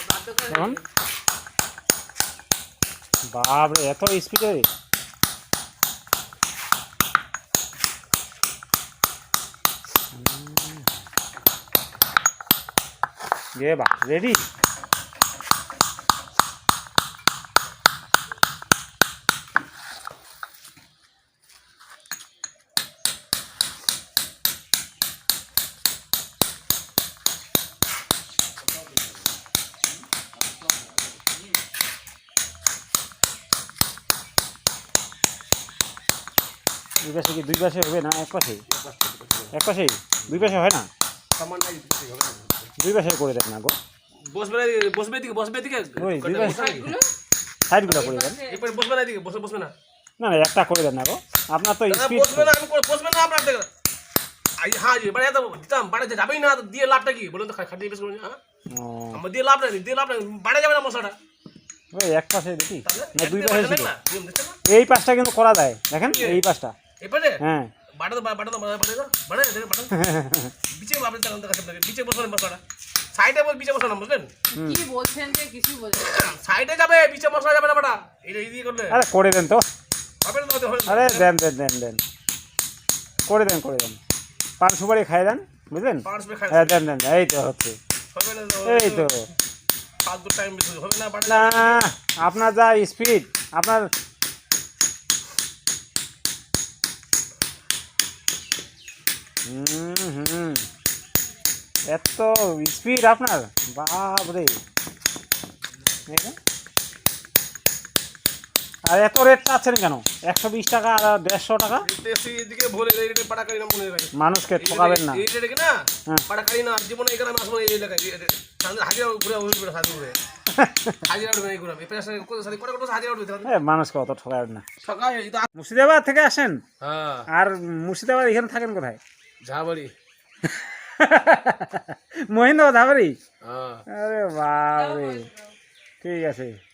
দেখুন বাপরে এত স্পিডে এ? বা রেডি দুই পাশে কি দুই পাশে হবে না? এক পাশে এক পাশেই? দুই পাশে হয় না? দুই পাশে করে দেন না গো। বসবে দিকে বসবে দিকে ওই দুই পাশে সাইডগুলো সাইডগুলো করে দেন। এরপরে বসবে না দিকে বসে বসবে না। না না একটা করে দেন না গো। আপনার তো স্পিড বসবে না আমি বসবে না আপনার দেখে হ্যাঁ জি বাড়ি তো দিতাম বাড়ি যাবেই না দিয়ে লাভটা কি? বলুন তো খাটিয়ে বেশ করুন হ্যাঁ? আমার দিয়ে লাভ নাই দিয়ে লাভ নাই বাড়ি যাবে না মশলাটা। ওই এক পাশে দেখি। না দুই পাশে ছিল? এই পাশটা কিন্তু করা যায়। দেখেন এই পাশটা। বিচে আপনি দেখাচ্ছেন আপনাকে বিচে বসবেন মশলাটা সাইডে বল বিচে বসানো বুঝলেন? কি বলছেন যে কিছু বলছেন সাইডে যাবে বিচে মশলা যাবে না এই দিয়ে করলে। আরে করে দেন তো। হবে না তো আরে দেন দেন দেন দেন। করে দেন করে দেন। পান সুপারি খাই দেন বুঝলেন? হ্যাঁ দেন। দেন এই তো হচ্ছে। এই তো। ফালতু টাইম হবে না আপনার যা স্পিড আপনার হুম এত স্পিড আপনার? বাপরে। আর এত রেট চাচ্ছেন কেন? একশো বিশ টাকা আর দেড়শো টাকা? মনে মানুষকে ঠকাবেন না। মানুষকে অত ঠকাবেন না। মুর্শিদাবাদ থেকে আসেন? হ্যাঁ। আর মুর্শিদাবাদ এখানে থাকেন কোথায়? ঝাবাড়ি। মহেন্দ্র ঝাবড়ি? হ্যাঁ। আরে বাপরে। ঠিক আছে।